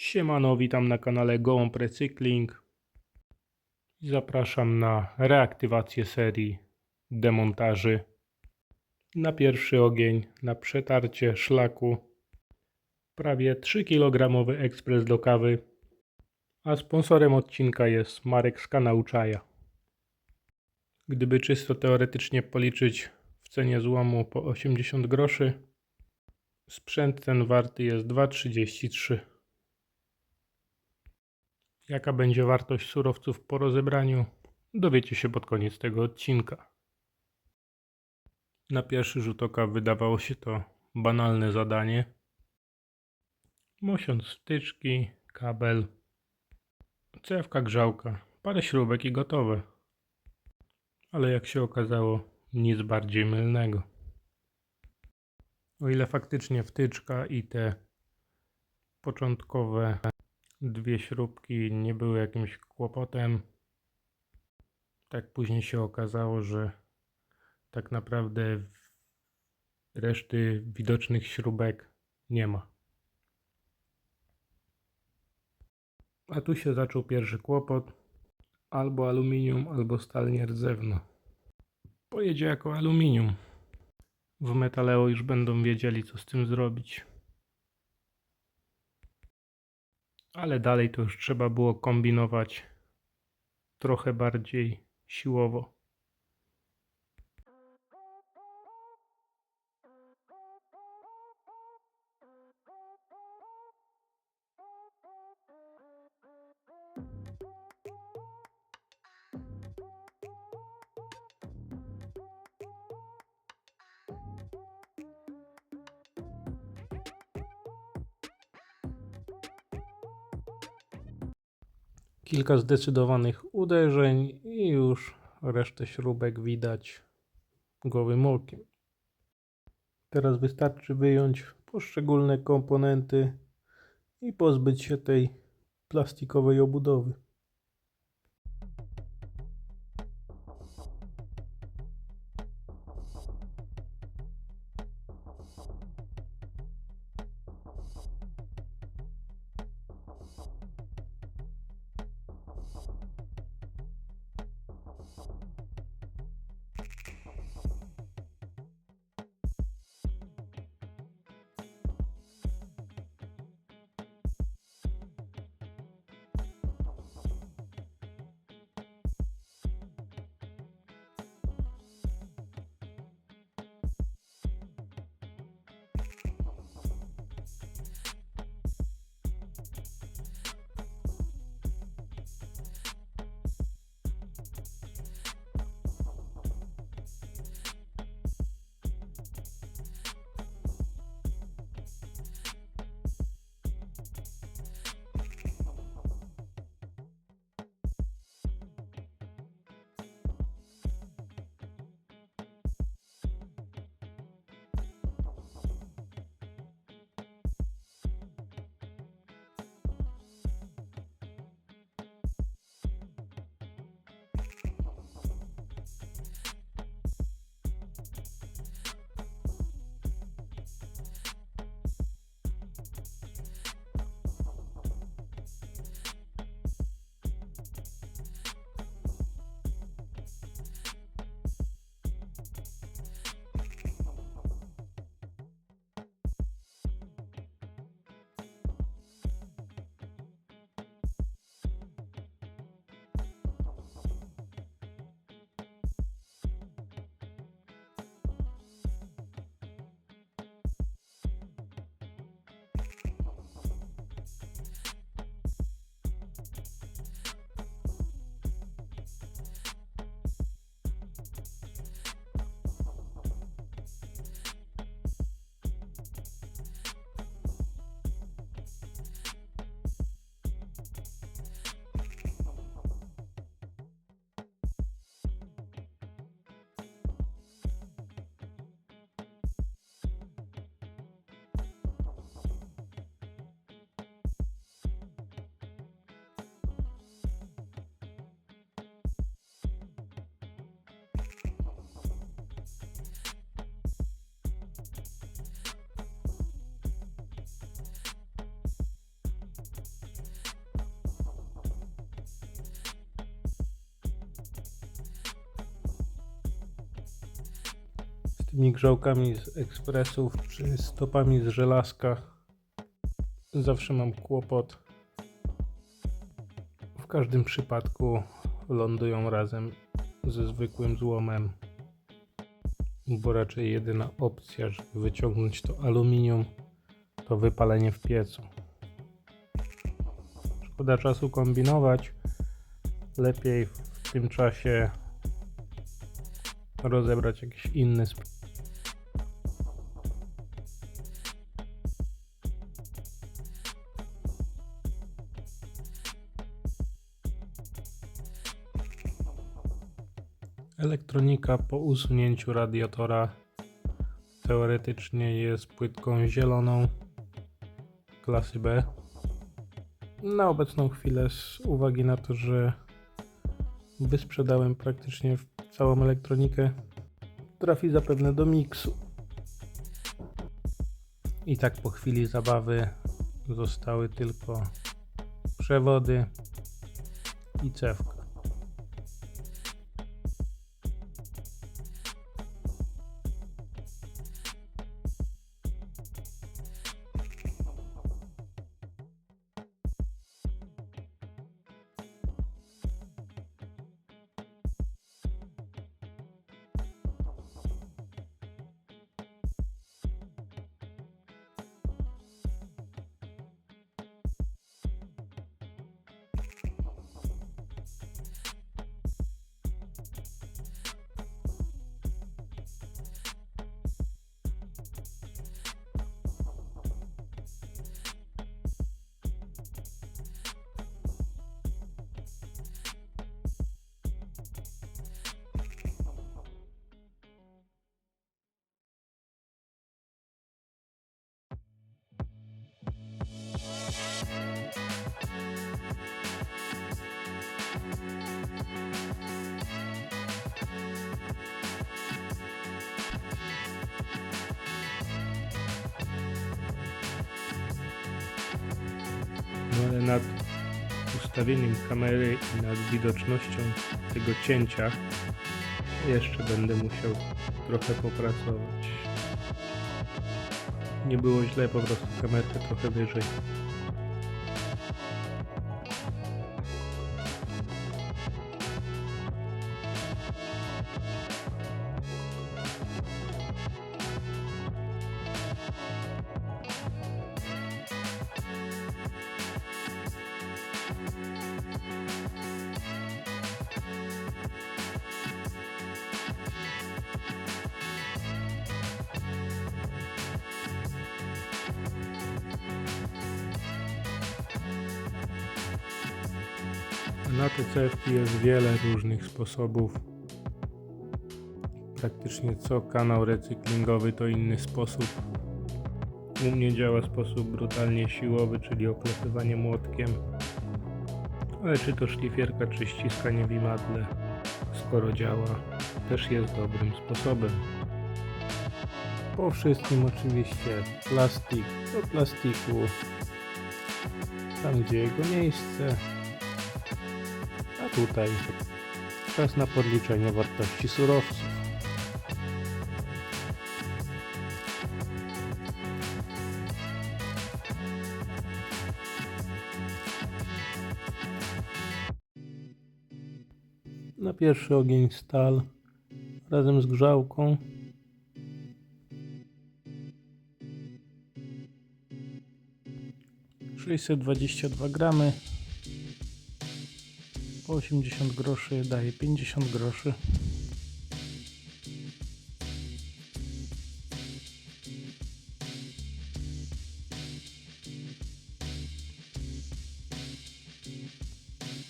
Siemano, witam na kanale Gołąb Recykling. Zapraszam na reaktywację serii demontaży. Na pierwszy ogień, na przetarcie szlaku. Prawie 3 kg ekspres do kawy, a sponsorem odcinka jest Marek z kanału Czaja. Gdyby czysto teoretycznie policzyć w cenie złomu po 80 groszy, sprzęt ten warty jest 2,33 Jaka będzie wartość surowców po rozebraniu, dowiecie się pod koniec tego odcinka. Na pierwszy rzut oka wydawało się to banalne zadanie. Mosiąc wtyczki, kabel, cewka grzałka, parę śrubek i gotowe. Ale jak się okazało, nic bardziej mylnego. O ile faktycznie wtyczka i te początkowe dwie śrubki nie były jakimś kłopotem. Tak później się okazało, że tak naprawdę reszty widocznych śrubek nie ma. A tu się zaczął pierwszy kłopot. Albo aluminium, albo stal nierdzewna. Pojedzie jako aluminium. W Metaleo już będą wiedzieli, co z tym zrobić. Ale dalej to już trzeba było kombinować trochę bardziej siłowo. Kilka zdecydowanych uderzeń i już resztę śrubek widać gołym okiem. Teraz wystarczy wyjąć poszczególne komponenty i pozbyć się tej plastikowej obudowy. Tymi grzałkami z ekspresów czy stopami z żelazka zawsze mam kłopot. W każdym przypadku lądują razem ze zwykłym złomem, bo raczej jedyna opcja, żeby wyciągnąć to aluminium, to wypalenie w piecu. Szkoda czasu kombinować. Lepiej w tym czasie rozebrać jakiś inny sp- Elektronika po usunięciu radiatora teoretycznie jest płytką zieloną klasy B. Na obecną chwilę, z uwagi na to, że wysprzedałem praktycznie całą elektronikę, trafi zapewne do miksu. I tak po chwili zabawy zostały tylko przewody i cewka. Nad ustawieniem kamery i nad widocznością tego cięcia jeszcze będę musiał trochę popracować. Nie było źle, po prostu kamerkę trochę wyżej. Na te cewki jest wiele różnych sposobów. Praktycznie co kanał recyklingowy to inny sposób. U mnie działa sposób brutalnie siłowy, czyli oklepywanie młotkiem. Ale czy to szlifierka, czy ściskanie w imadle, skoro działa, też jest dobrym sposobem. Po wszystkim oczywiście plastik do plastiku, tam gdzie jego miejsce, tutaj czas na podliczenie wartości surowców. Na pierwszy ogień stal razem z grzałką. Dwa gramy 80 groszy daje 50 groszy.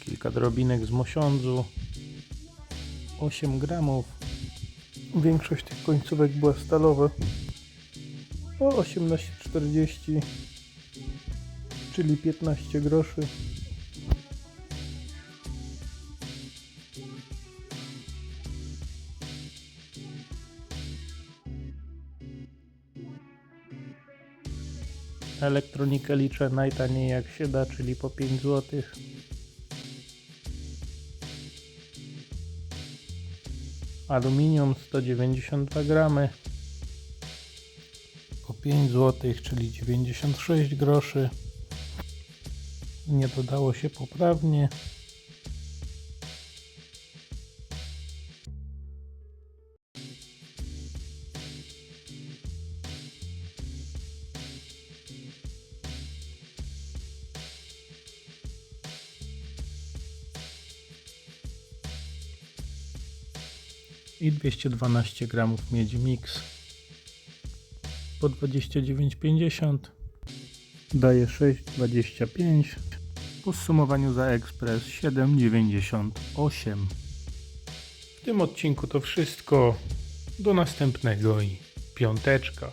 Kilka drobinek z mosiądzu. 8 gramów. Większość tych końcówek była stalowa. O 18,40 czyli 15 groszy. Elektronikę liczę najtaniej jak się da, czyli po 5 zł. Aluminium 192 gramy po 5 zł, czyli 96 groszy. Nie dodało się poprawnie. I 212 gramów miedzi mix po 29,50 daje 6,25 w podsumowaniu za ekspres 7,98 w tym odcinku to wszystko. Do następnego i piąteczka